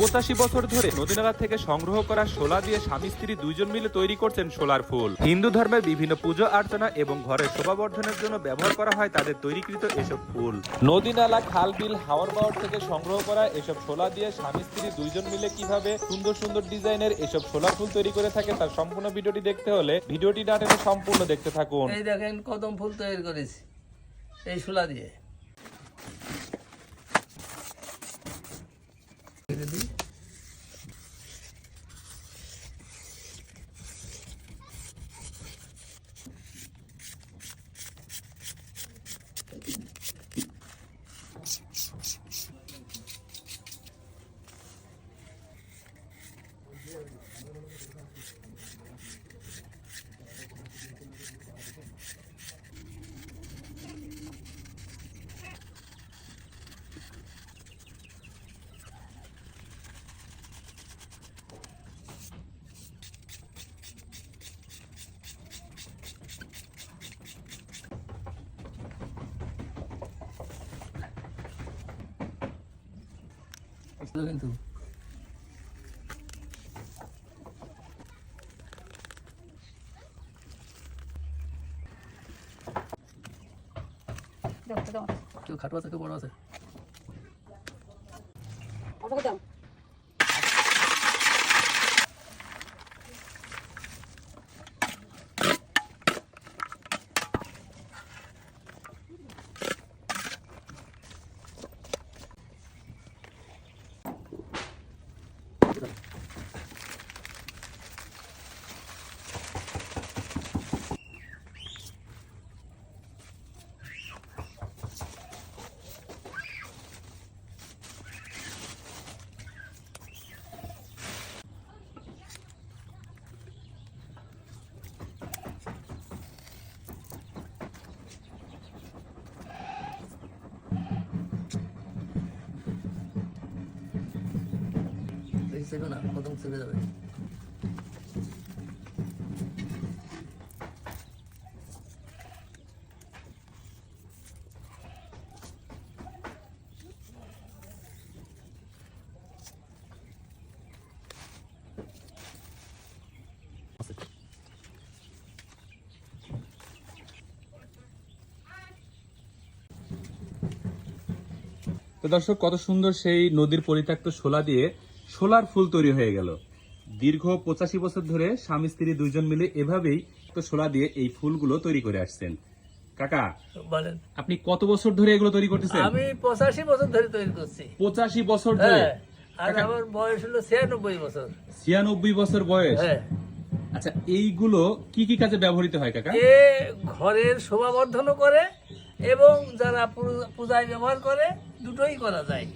পঁচাশি বছর ধরে নদীনালা থেকে সংগ্রহ করা শোলা দিয়ে স্বামী স্ত্রী দুইজন মিলে তৈরি করছেন শোলার ফুল। হিন্দু ধর্মের বিভিন্ন পুজো অর্চনা এবং ঘরের শোভাবর্ধনের জন্য ব্যবহার করা হয় তাদের তৈরিকৃত এসব ফুল। নদী নালা খাল বিল হাওয়ার বাওয়ার থেকে সংগ্রহ করা এসব শোলা দিয়ে স্বামী স্ত্রী দুইজন মিলে কীভাবে সুন্দর সুন্দর ডিজাইনের এসব শোলা ফুল তৈরি করে থাকে তার সম্পূর্ণ ভিডিওটি দেখতে হলে ভিডিওটি না টেনে সম্পূর্ণ দেখতে থাকুন। এই দেখেন কদম ফুল তৈরি করেছি এই শোলা দিয়ে। রেখে দিই। কিন্তু কেউ খাটো আছে কেউ বড় আছে। 보자 তো দর্শক কত সুন্দর সেই নদীর পরিত্যক্ত শোলা দিয়ে শোলার ফুল তৈরি হয়ে গেল। দীর্ঘ পঁচাশি বছর ধরে স্বামী স্ত্রী দুইজন মিলে এভাবেই তো শোলা দিয়ে এই ফুলগুলো তৈরি করে আসছেন। কাকা বলেন। আপনি কত বছর ধরে এগুলো তৈরি করতেছেন? আমি পঁচাশি বছর ধরে তৈরি করছি। পঁচাশি বছর ধরে? হ্যাঁ আর আমার বয়স হলো ছিয়ানব্বই বছর। ছিয়ানব্বই বছর বয়স? হ্যাঁ। আচ্ছা এইগুলো কি কি কাজে ব্যবহৃত হয় কাকা? এ ঘরের শোভাবর্ধনও করে এবং যারা পূজায় ব্যবহার করে দুটোই করা যায়।